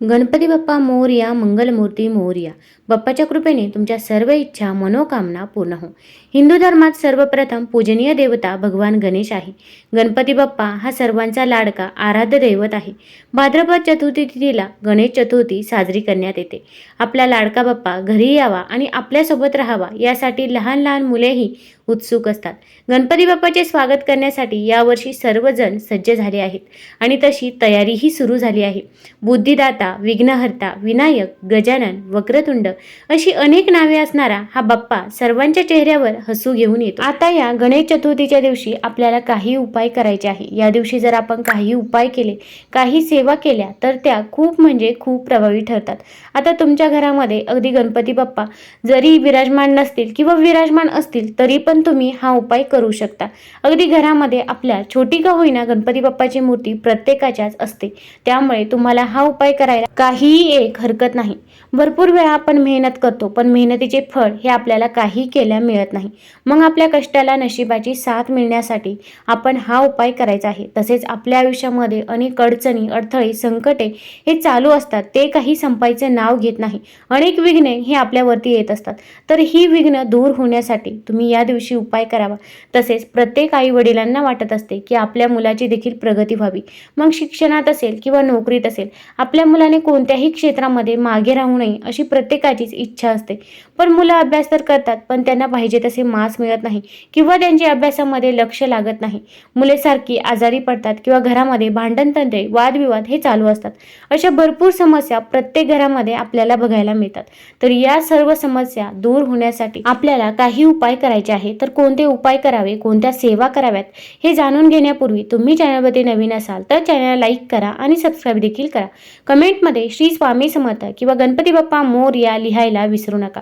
गणपती बाप्पा मोरया मंगलमूर्ती मोर्या. बाप्पाच्या कृपेने तुमच्या सर्व इच्छा मनोकामना पूर्ण हो. हिंदू धर्मात सर्वप्रथम पूजनीय देवता भगवान गणेश आहे. गणपती बाप्पा हा सर्वांचा लाडका आराध्य दैवत आहे. भाद्रपद चतुर्थी तिथीला गणेश चतुर्थी साजरी करण्यात येते. आपला लाडका बाप्पा घरी यावा आणि आपल्यासोबत राहावा यासाठी लहान लहान मुलेही उत्सुक असतात. गणपती बाप्पाचे स्वागत करण्यासाठी यावर्षी सर्वजण सज्ज झाले आहेत आणि तशी तयारीही सुरू झाली आहे. बुद्धिदाता विघ्नहर्ता विनायक गजानन वक्रतुंड अशी अनेक नावे असणारा हा बाप्पा सर्वांच्या चेहऱ्यावर हसू घेऊन येतो. आता या गणेश चतुर्थीच्या दिवशी आपल्याला काही उपाय करायचे आहे. या दिवशी जर आपण काही उपाय केले काही सेवा केल्या तर त्या खूप म्हणजे खूप प्रभावी ठरतात. आता तुमच्या घरामध्ये अगदी गणपती बाप्पा जरी विराजमान नसतील किंवा विराजमान असतील तरी पण तुम्ही हा उपाय करू शकता. अगदी घरामध्ये आपल्या छोटी का होईना गणपती बाप्पाची मूर्ती प्रत्येकाच्याच असते. त्यामुळे तुम्हाला हा उपाय करायला काहीही एक हरकत नाही. भरपूर वेळा आपण मेहनत करतो पण मेहनतीचे फळ हे आपल्याला काही केल्या मिळत नाही. मग आपल्या कष्टाला नशिबाची साथ मिळण्यासाठी आपण हा उपाय करायचा आहे. तसेच आपल्या आयुष्यामध्ये अनेक अडचणी अडथळे संकटे हे चालू असतात. ते काही संपायचे नाव घेत नाही. अनेक विघ्ने हे आपल्यावरती येत असतात. तर ही विघ्न दूर होण्यासाठी तुम्ही या दिवशी उपाय करावा. तसेच प्रत्येक आई वडिलांना वाटत असते की आपल्या मुलाची देखील प्रगती व्हावी. मग शिक्षणात असेल किंवा नोकरीत असेल आपल्या मुलाने कोणत्याही क्षेत्रामध्ये मागे राहू नये अशी प्रत्येकाचीच इच्छा असते. पण मुलं अभ्यास तर करतात पण त्यांना पाहिजे तसे मार्क्स मिळत नाही किंवा त्यांचे अभ्यासामध्ये लक्ष लागत नाही. मुले सारखी आजारी पडतात किंवा घरामध्ये भांडणतंत्रे वादविवाद हे चालू असतात. अशा भरपूर समस्या प्रत्येक घरामध्ये आपल्याला बघायला मिळतात. तर या सर्व समस्या दूर होण्यासाठी आपल्याला काही उपाय करायचे आहेत? तर कोणते उपाय करावे कोणत्या सेवा कराव्यात हे जाणून घेण्यापूर्वी तुम्ही चॅनलवरती नवीन असाल तर चॅनलला लाईक करा आणि सबस्क्राईब देखील करा. कमेंटमध्ये श्री स्वामी समर्थ किंवा गणपती बाप्पा मोर या लिहायला विसरू नका.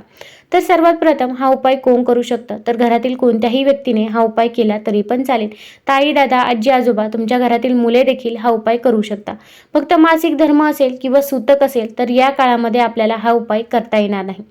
तर सर्वात प्रथम हा उपाय कोण करू शकतं? तर घरातील कोणत्याही व्यक्तीने हा उपाय केला तरी पण चालेल. ताई दादा आजी आजोबा तुमच्या घरातील मुले देखील हा उपाय करू शकता फक्त मासिक धर्म असेल किंवा सूतक असेल तर या काळामध्ये आपल्याला हा उपाय करता येणार नाही.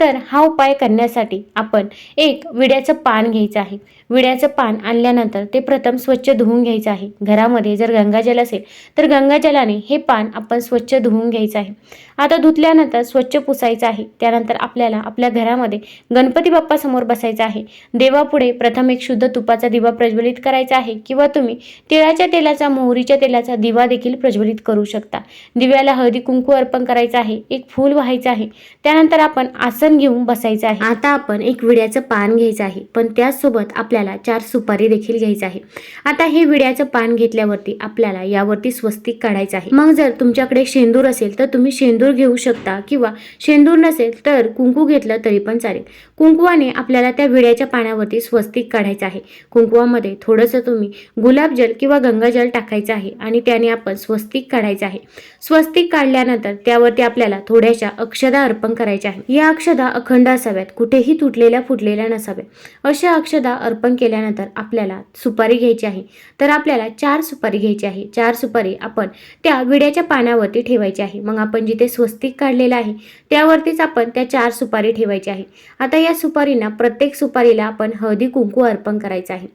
तर हा उपाय करण्यासाठी आपण एक विड्याचं पान घ्यायचं आहे. विड्याचं पान आणल्यानंतर ते प्रथम स्वच्छ धुवून घ्यायचं आहे. घरामध्ये जर गंगाजल असेल तर गंगाजलाने हे पान आपण स्वच्छ धुवून घ्यायचं आहे. आता धुतल्यानंतर स्वच्छ पुसायचं आहे. त्यानंतर आपल्याला आपल्या घरामध्ये गणपती बाप्पा समोर बसायचं आहे. देवापुढे प्रथम एक शुद्ध तुपाचा दिवा प्रज्वलित करायचा आहे किंवा तुम्ही तिळाच्या तेलाचा मोहरीच्या तेलाचा दिवा देखील प्रज्वलित करू शकता. दिव्याला हळदी कुंकू अर्पण करायचं आहे. एक फूल व्हायचं आहे. त्यानंतर आपण आसन घेऊन बसायचं आहे. आता आपण एक विड्याचं पान घ्यायचं आहे. पण त्याचसोबत आपल्याला चार सुपारी देखील घ्यायचं आहे. आता हे विड्याचं पान घेतल्यावरती आपल्याला यावरती स्वस्तिक काढायचं आहे. मग जर तुमच्याकडे शेंदूर असेल तर तुम्ही शेंदूर घेऊ शकता किंवा शेंदूर नसेल तर कुंकू घेतलं तरी पण चालेल. कुंकुवाने आपल्याला त्या विड्याच्या पाण्यावरती स्वस्तिक काढायचं आहे. कुंकुवामध्ये थोडंसं तुम्ही गुलाबजल किंवा गंगाजल टाकायचं आहे आणि त्याने आपण स्वस्तिक काढायचं आहे. स्वस्तिक काढल्यानंतर त्यावरती आपल्याला थोड्याशा अक्षदा अर्पण करायच्या आहे या अक्षदा अखंड असाव्यात. कुठेही तुटलेल्या फुटलेल्या नसाव्यात. अशा अक्षदा अर्पण केल्यानंतर आपल्याला सुपारी घ्यायची आहे. तर आपल्याला चार सुपारी घ्यायची आहे. चार सुपारी आपण त्या विड्याच्या पाण्यावरती ठेवायची आहे. मग आपण जिथे स्वस्तिक काढलेलं आहे. त्यावरतीच आपण त्या चार सुपारी ठेवायची आहे. आता या सुपारींना प्रत्येक सुपारीला आपण हळदी कुंकू अर्पण करायचं आहे.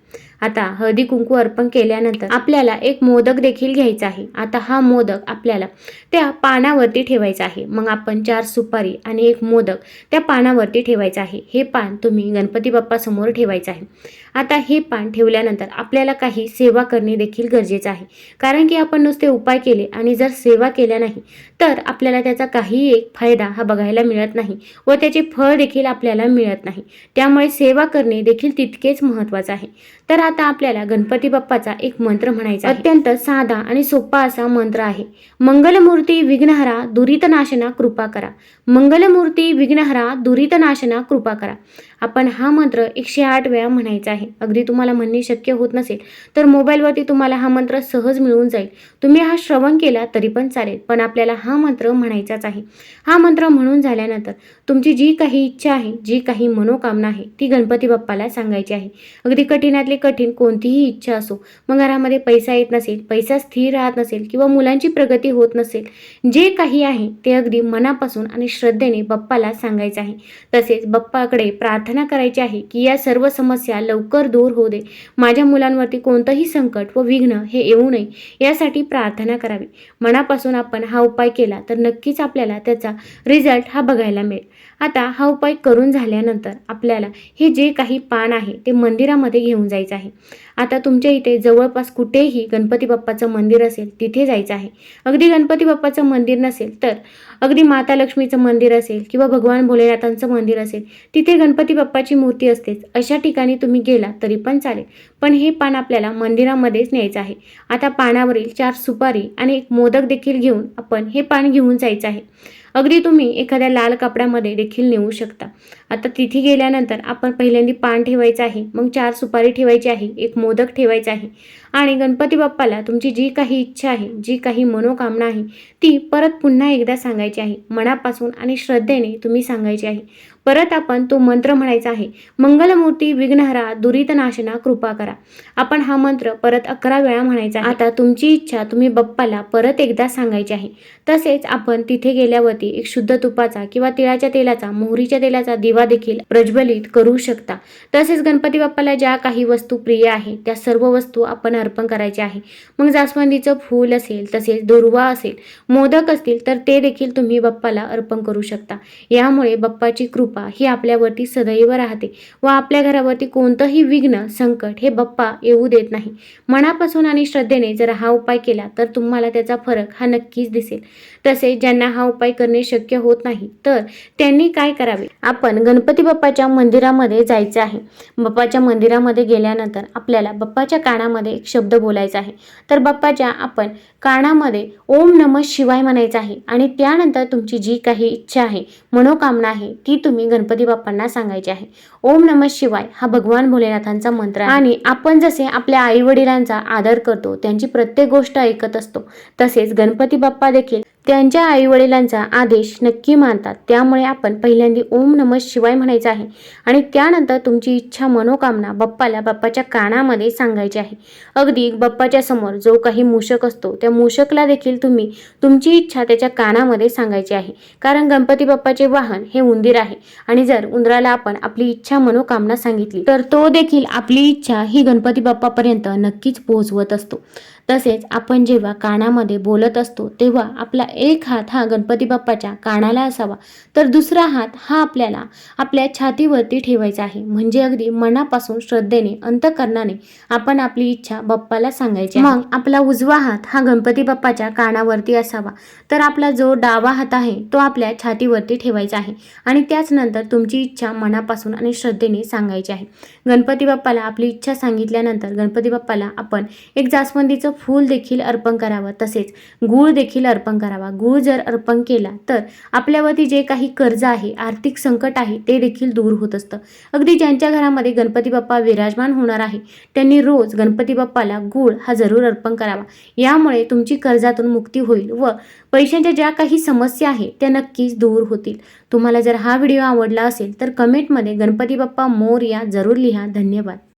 आता हळदी कुंकू अर्पण केल्यानंतर आपल्याला एक मोदक देखील घ्यायचा आहे. आता हा मोदक आपल्याला त्या पानावरती ठेवायचा आहे. मग आपण चार सुपारी आणि एक मोदक त्या पानावरती ठेवायचं आहे. हे पान तुम्ही गणपती बाप्पा समोर ठेवायचं आहे. आता हे पान ठेवल्यानंतर आपल्याला काही सेवा करणे देखील गरजेचं आहे. कारण की आपण नुसते उपाय केले आणि जर सेवा केल्या नाही तर आपल्याला त्याचा काही एक फायदा हा बघायला मिळत नाही व त्याचे फळ देखील आपल्याला मिळत नाही. त्यामुळे सेवा करणे देखील तितकेच महत्त्वाचं आहे. तर आता आता आपल्याला गणपती बाप्पाचा एक मंत्र म्हणायचा अत्यंत साधा आणि सोपा असा मंत्र आहे. मंगलमूर्ती विघ्नहरा दुरितनाशना कृपा करा. मंगलमूर्ती विघ्नहरा दुरितनाशना कृपा करा. आपण हा मंत्र एकशे आठ वेळा म्हणायचा आहे. अगदी तुम्हाला म्हणणे शक्य होत नसेल तर मोबाईलवरती तुम्हाला हा मंत्र सहज मिळून जाईल. तुम्ही हा श्रवण केला तरी पण चालेल पण आपल्याला हा मंत्र म्हणायचाच आहे. हा मंत्र म्हणून झाल्यानंतर तुमची जी काही इच्छा आहे जी काही मनोकामना आहे ती गणपती बाप्पाला सांगायची आहे. अगदी कठीणातली कठीण कोणतीही इच्छा असो मग घरामध्ये पैसा येत नसेल पैसा स्थिर राहत नसेल किंवा मुलांची प्रगती होत नसेल जे काही आहे ते अगदी मनापासून आणि श्रद्धेने बाप्पाला सांगायचं आहे. तसेच बाप्पाकडे प्रार्थना प्रार्थना करायची आहे की या सर्व समस्या लवकर दूर होऊ दे. माझ्या मुलांवरती कोणतंही संकट व विघ्न हे येऊ नये. यासाठी प्रार्थना करावी. मनापासून आपण हा उपाय केला तर नक्कीच आपल्याला त्याचा रिझल्ट हा बघायला मिळेल. आता हा उपाय करून झाल्यानंतर आपल्याला हे जे काही पान आहे ते मंदिरामध्ये घेऊन जायचं आहे. आता तुमच्या इथे जवळपास कुठेही गणपती बाप्पाचं मंदिर असेल तिथे जायचं आहे. अगदी गणपती बाप्पाचं मंदिर नसेल तर अगदी माता लक्ष्मीचं मंदिर असेल किंवा भगवान भोलेनाथांचं मंदिर असेल तिथे गणपती बाप्पाची मूर्ती असतेच. अशा ठिकाणी तुम्ही गेला तरी पण चालेल. पण हे पान आपल्याला मंदिरामध्येच न्यायचं आहे. आता पानावरील चार सुपारी आणि एक मोदक देखील घेऊन आपण हे पान घेऊन जायचं आहे. अगदी तुम्ही एखाद्या लाल कपड्यामध्ये देखील नेऊ शकता. आता तिथे गेल्यानंतर आपण पहिल्यांदा पान ठेवायचं आहे. मग चार सुपारी ठेवायची आहे. एक मोदक ठेवायचा आहे. आणि गणपती बाप्पाला तुमची जी काही इच्छा आहे जी काही मनोकामना आहे ती परत पुन्हा एकदा सांगायची आहे. मनापासून आणि श्रद्धेने तुम्ही सांगायची आहे. परत आपण तो मंत्र म्हणायचा आहे. मंगलमूर्ती विघ्नहरा दुरितनाशना कृपा करा. करा. आपण हा मंत्र परत अकरा वेळा म्हणायचा आता तुमची इच्छा तुम्ही बप्पाला परत एकदा सांगायची आहे. तसेच आपण तिथे गेल्यावरती एक शुद्ध तुपाचा किंवा तिळाच्या तेलाचा मोहरीच्या तेलाचा दिवा देखील प्रज्वलित करू शकता. तसेच गणपती बाप्पाला ज्या काही वस्तू प्रिय आहे त्या सर्व वस्तू आपण अर्पण करायच्या आहे. मग जास्वंदीचं फूल असेल तसेच दुर्वा असेल मोदक असतील तर ते देखील तुम्ही बाप्पाला अर्पण करू शकता. यामुळे बाप्पाची कृपा ही आपल्यावरती सदैव राहते व आपल्या घरावरती कोणतंही विघ्न संकट हे बाप्पा येऊ देत नाही. मनापासून आणि श्रद्धेने जर हा उपाय केला तर तुम्हाला त्याचा फरक हा नक्कीच दिसेल. तसेच ज्यांना हा उपाय करणे शक्य होत नाही तर त्यांनी काय करावे? आपण गणपती बाप्पाच्या मंदिरामध्ये जायचे आहे. बाप्पाच्या मंदिरामध्ये गेल्यानंतर आपल्याला बाप्पाच्या कानामध्ये एक शब्द बोलायचा आहे. तर बाप्पाच्या आपण कानामध्ये ओम नम शिवाय म्हणायचं आहे आणि त्यानंतर तुमची जी काही इच्छा आहे मनोकामना आहे ती तुम्ही गणपती बाप्पांना सांगायची आहे. ओम नम शिवाय हा भगवान भोलेनाथांचा मंत्र आहे. आणि आपण जसे आपल्या आई वडिलांचा आदर करतो त्यांची प्रत्येक गोष्ट ऐकत असतो तसेच गणपती बाप्पा देखील त्यांच्या आईवडिलांचा आदेश नक्की मानतात. त्यामुळे आपण पहिल्यांदा ओम नम शिवाय म्हणायचं आहे. आणि त्यानंतर तुमची इच्छा मनोकामना बाप्पाला बाप्पाच्या कानामध्ये सांगायची आहे. अगदी बाप्पाच्या समोर जो काही मूषक असतो त्या मूषकला देखील तुम्ही तुमची इच्छा त्याच्या कानामध्ये सांगायची आहे. कारण गणपती बाप्पाचे वाहन हे उंदीर आहे. आणि जर उंदराला आपण आपली इच्छा मनोकामना सांगितली तर तो देखील आपली इच्छा ही गणपती बाप्पापर्यंत नक्कीच पोहोचवत असतो. तसेच आपण जेव्हा कानामध्ये बोलत असतो तेव्हा आपला एक हात हा गणपती बाप्पाच्या कानाला असावा. तर दुसरा हात हा आपल्याला आपल्या छातीवरती ठेवायचा आहे. म्हणजे अगदी मनापासून श्रद्धेने अंतकरणाने आपण आपली इच्छा बाप्पाला सांगायची मग आपला उजवा हात हा गणपती बाप्पाच्या कानावरती असावा. तर आपला जो डावा हात आहे तो आपल्या छातीवरती ठेवायचा आहे. आणि त्याचनंतर तुमची इच्छा मनापासून आणि श्रद्धेने सांगायची आहे. गणपती बाप्पाला आपली इच्छा सांगितल्यानंतर गणपती बाप्पाला आपण एक जास्वंदीचं फूल देखील अर्पण करावं. तसेच गूळ देखील अर्पण करावा. गूळ जर अर्पण केला तर आपल्यावरती जे काही कर्ज आहे आर्थिक संकट आहे ते देखील दूर होत असतं. अगदी ज्यांच्या घरामध्ये गणपती बाप्पा विराजमान होणार आहे त्यांनी रोज गणपती बाप्पाला गूळ हा जरूर अर्पण करावा. यामुळे तुमची कर्जातून मुक्ती होईल व पैशांच्या ज्या काही समस्या आहे त्या नक्कीच दूर होतील. तुम्हाला जर हा व्हिडिओ आवडला असेल तर कमेंटमध्ये गणपती बाप्पा मोर या जरूर लिहा. धन्यवाद.